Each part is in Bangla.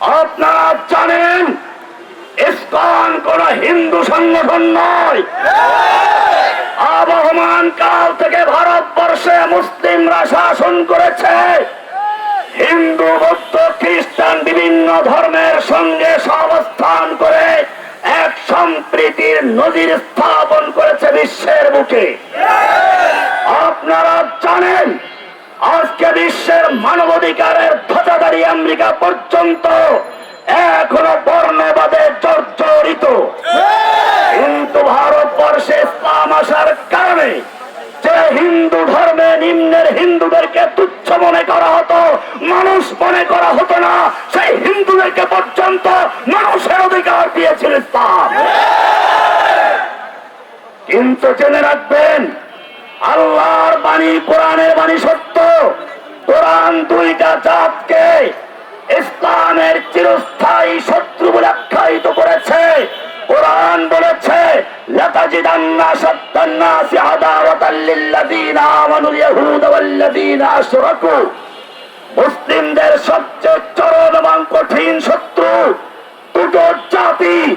আপনারা জানেন ইসকন কোন হিন্দু সংগঠন নয়। আবহমান কাল থেকে ভারতবর্ষে মুসলিমরা শাসন করেছে। হিন্দু, বৌদ্ধ, খ্রিস্টান বিভিন্ন ধর্মের সঙ্গে সহাবস্থান করে এক সম্প্রীতির নদীর স্থাপন করেছে বিশ্বের বুকে। আপনারা জানেন আজকে বিশ্বের মানবাধিকারের ধ্বজাধারী আমেরিকা পর্যন্ত এখনও বর্ণবাদে জর্জরিত। কিন্তু ভারতবর্ষে ইসলাম আসার কারণে যে হিন্দু ধর্মে নিম্নের হিন্দুদেরকে তুচ্ছ মনে করা হতো, মানুষ মনে করা হতো না, সেই হিন্দুদেরকে পর্যন্ত মানুষের অধিকার দিয়েছিল ইসলাম। কিন্তু জেনে রাখবেন আল্লাহর বাণী, কোরআনের বাণী সত্য। কোরআন দুইটা জাতকে ইসলামের চিরস্থায়ী শত্রু বলে আখ্যায়িত করেছে। কোরআন বলেছে আমানুল ইয়াহুদ ওয়াল্লাযীনা আশরাকু। মুসলিমদের সবচেয়ে চরম এবং কঠিন শত্রু দুটো জাতি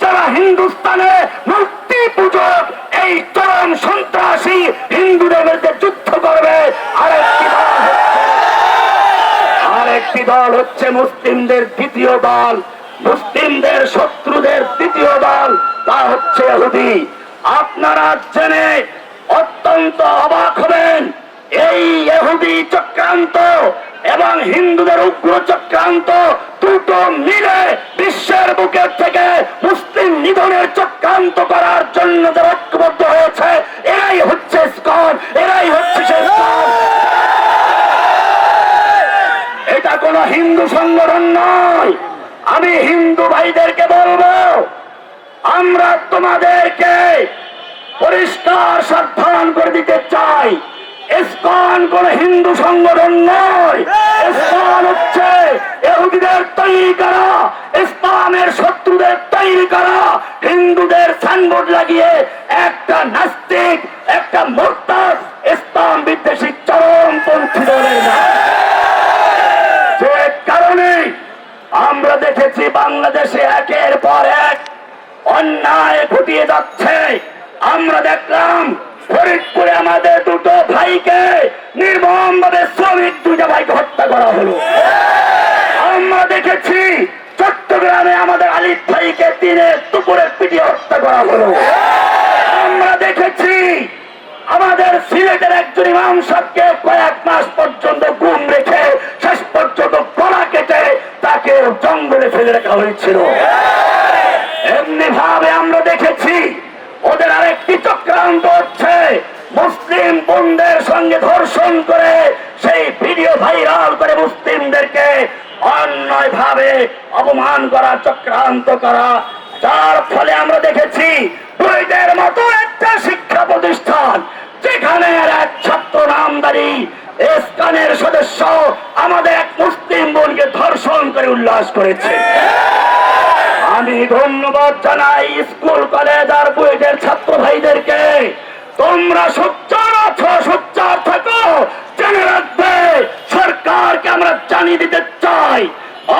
যারা হিন্দুস্তানে মূর্তি পূজক, এই চরম সন্ত্রাসী হিন্দুদের বিরুদ্ধে যুদ্ধ করবে। আরেকটি দল আরেকটি দল হচ্ছে মুসলিমদের দ্বিতীয় দল। মুসলিমদের শত্রুদের দ্বিতীয় দল, তা হচ্ছে ইহুদি। আপনারা জেনে অত্যন্ত অবাক হবেন, এই এহুদি চক্রান্ত এবং হিন্দুদের উগ্র চক্রান্ত দুটো মিলে বিশ্বের আমরা তোমাদেরকে পরিষ্কার সাবধান করে দিতে চাই। ইস্কন কোন হিন্দু সংগঠন নয়। ইস্কন হচ্ছে এহুদিদের তৈরি করা, ইসলামের শত্রুদের তৈরি করা, হিন্দুদের সাইনবোর্ড লাগিয়ে একটা নাস্তিক, একটা অন্যায় ঘটিয়ে যাচ্ছে। আমরা দেখলাম ফরিদপুরে আমাদের দুটো ভাইকে নির্মম ভাবে শ্রমিক দুইটা ভাইকে হত্যা করা হলো। আমরা দেখেছি চট্টগ্রামে আমাদের আলিফ ভাইকে দিনে দুপুরে পিটিয়ে হত্যা করা হলো। আমরা দেখেছি আমাদের সিলেটের একজন ইমাম সাহেবকে কয়েক মাস পর্যন্ত গুম রেখে, শেষ পর্যন্ত গলা কেটে তাকে জঙ্গলে ফেলে রাখা হয়েছিল। বোনদের ধর্ষণ করে সেই ভিডিও ভাইরাল করে মুসলিমদেরকে অন্যায় ভাবে অপমান করা, চক্রান্ত করা, যার ফলে আমরা দেখেছি বুয়েটের মতো একটা শিক্ষা প্রতিষ্ঠান, যেখানে এক ছাত্র নামদারি এসকানের সদস্য আমাদের এক মুসলিম বোনকে ধর্ষণ করে উল্লাস করেছে। আমি ধন্যবাদ জানাই স্কুল, কলেজ আর বুয়েটের ছাত্র ভাইদেরকে। তোমরা আছো সোচ্চার থাকো জেনে রাখবে। সরকারকে আমরা জানিয়ে দিতে চাই।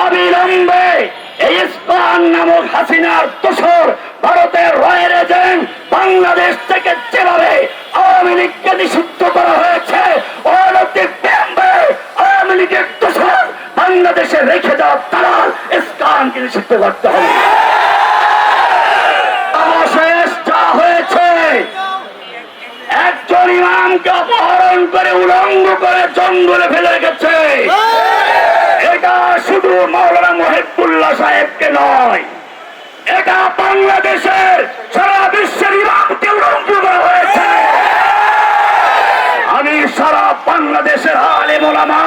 অবিলম্বে এই ইস্কন নামক হাসিনার দোসর ভারতের রয়ের এজেন্ট বাংলাদেশ থেকে যেভাবে আওয়ামী লীগকে নিষিদ্ধ করা হয়েছে অনতিবিলম্বে আওয়ামী লীগের দোসর বাংলাদেশে রেখে দেওয়া তারা ইস্কনকে নিষিদ্ধ করতে হবে অবশেষ যা হয়েছে ইমামকে অপহরণ করে উলঙ্গ করে জঙ্গলে ফেলে রেখেছে। এটা শুধু মৌলানা মহিবুল্লাহ সাহেবকে নয় এটা বাংলাদেশের সারা বিশ্বের ইমামকে উলঙ্গ করা হয়েছে। আমি সারা বাংলাদেশের আলেম ওলামা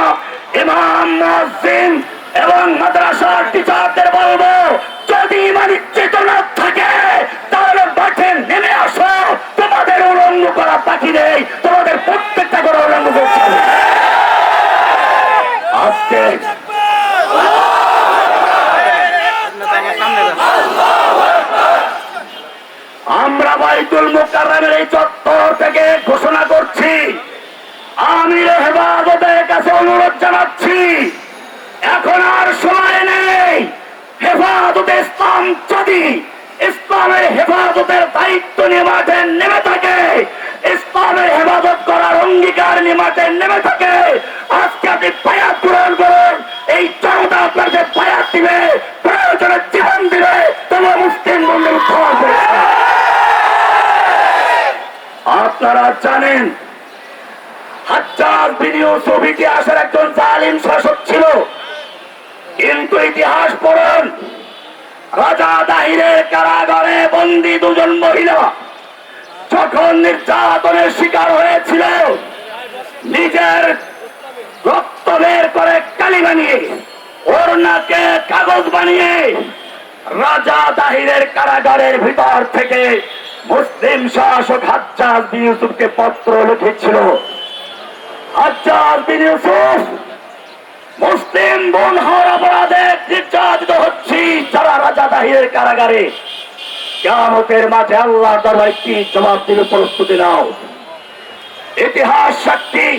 ইমাম মুয়াজ্জিন এবং মাদ্রাসার টিচার বলব যদি ইমানি চেতনা থাকে তাহলে মাঠে নেমে আসো তোমাদের উলঙ্গ করা বাকি নেই তোমাদের প্রত্যেকটা করে উলঙ্গ করতে হবে। আজকে আমরা বাইতুল মুকাররমের এই চত্বর থেকে ঘোষণা করছি আমি হেফাজতের কাছে অনুরোধ জানাচ্ছি। এখন আর সময় নেই। হেফাজতে ইসলাম যদি ইসলামের হেফাজতের দায়িত্ব নিয়ে মাঠে নেমে থাকে, ইসলামের হেফাজত করার অঙ্গীকার নিয়ে মাঠে নেমে থাকে, আজকে আপনি ইউসুফ ইতিহাসের একজন জালিম শাসক ছিল। কিন্তু ইতিহাস পড়ুন, রাজা দাহিরের কারাগারে বন্দী দুজন মহিলা যখন নির্যাতনের শিকার হয়েছিল নিজের রক্ত বের করে কালি বানিয়ে ওর নাকে কাগজ বানিয়ে রাজা দাহিরের কারাগারের ভিতর থেকে মুসলিম শাসক হাজ্জাজ ইউসুফকে পত্র লিখেছিল। হাজ্জাজ বিন ইউসুফ, মুসলিম বোন হওয়ার অপরাধে নির্যাতিত হচ্ছি যারা রাজা দাহিরের কারাগারে। কেমতের মাঠে আল্লাহ দরবারে কি জবাব দিবে প্রস্তুতি নাও। ইতিহাস সাক্ষী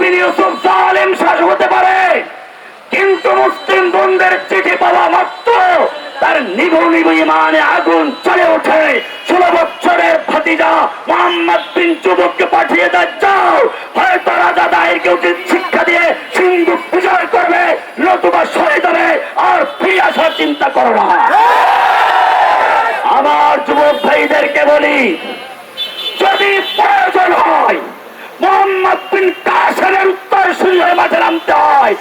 বিন ইউসুফ হতে পারে, কিন্তু মুসলিম বোনদের চিঠি পাওয়া মাত্র তার নিভু নিভু ইমানে আগুন চলে ওঠে। ষোলো বছরের ভাতিজা মোহাম্মদ বিন যুবককে পাঠিয়ে দেয় করো না। আমার যুবক ভাইদেরকে বলি, যদি প্রয়োজন হয়, মোহাম্মদ বিন কাসেমের উত্তর শুরু মাঠে নামতে হয়।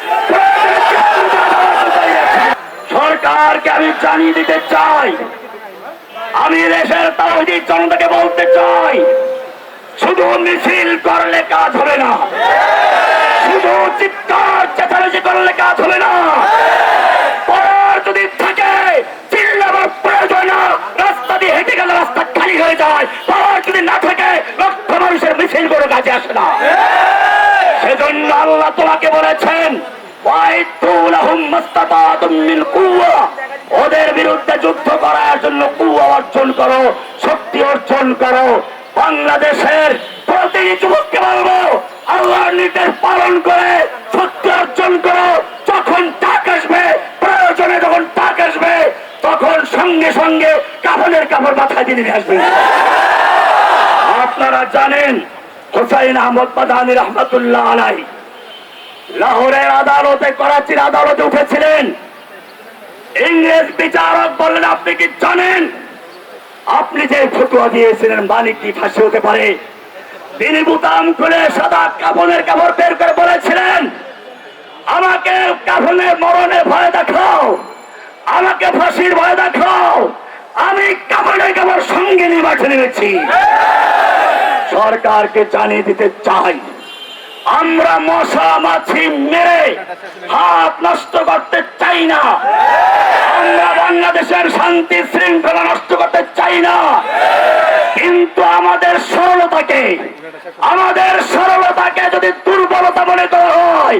সরকারকে আমি জানিয়ে দিতে চাই, আমি দেশের তাহিদি জনতাকে বলতে চাই, শুধু মিছিল করলে কাজ হবে না। শুধু চিৎকার চেঁচামেচি করলে কাজ হবে না। কাজে আসে না। সেজন্য আল্লাহ তোমাকে বলেছেন। ওদের বিরুদ্ধে যুদ্ধ করার জন্য কুয়া অর্জন করো, শক্তি অর্জন করো। বাংলাদেশের প্রতিটি যুবককে বলব, আল্লাহর নির্দেশ পালন করে, শক্তি অর্জন করো। যখন টাক আসবে, প্রয়োজনে যখন টাক আসবে, তখন সঙ্গে সঙ্গে কাফনের কাপড় মাথায় দিয়ে আসবে। আপনারা জানেন হোসাইন আহমদ মাদানী রহমতুল্লাহ আলাই। লাহোরের আদালতে, করাচির আদালতে উঠেছিলেন। ইংরেজ বিচারক বললেন, আপনি কি জানেন? আপনি যে ফতুয়া দিয়েছিলেন মালিক কি ফাঁসি হতে পারে? তিনি বুতাম খুলে সাদা কাপনের কাপড় বের করে বলেছিলেন, আমাকে কাফনের মরণের ভয় দেখাও, আমাকে ফাঁসির ভয় দেখাও, আমি কাপড়ের কাপড় সঙ্গে নিয়ে মাঠে নেমেছি। সরকারকে জানিয়ে দিতে চাই। আমরা মশা মাছি মেরে হাত নষ্ট করতে চাই না। আমরা বাংলাদেশের শান্তি শৃঙ্খলা নষ্ট করতে চাই না। কিন্তু আমাদের সরলতাকে আমাদের সরলতাকে যদি দুর্বলতা মনে করা হয়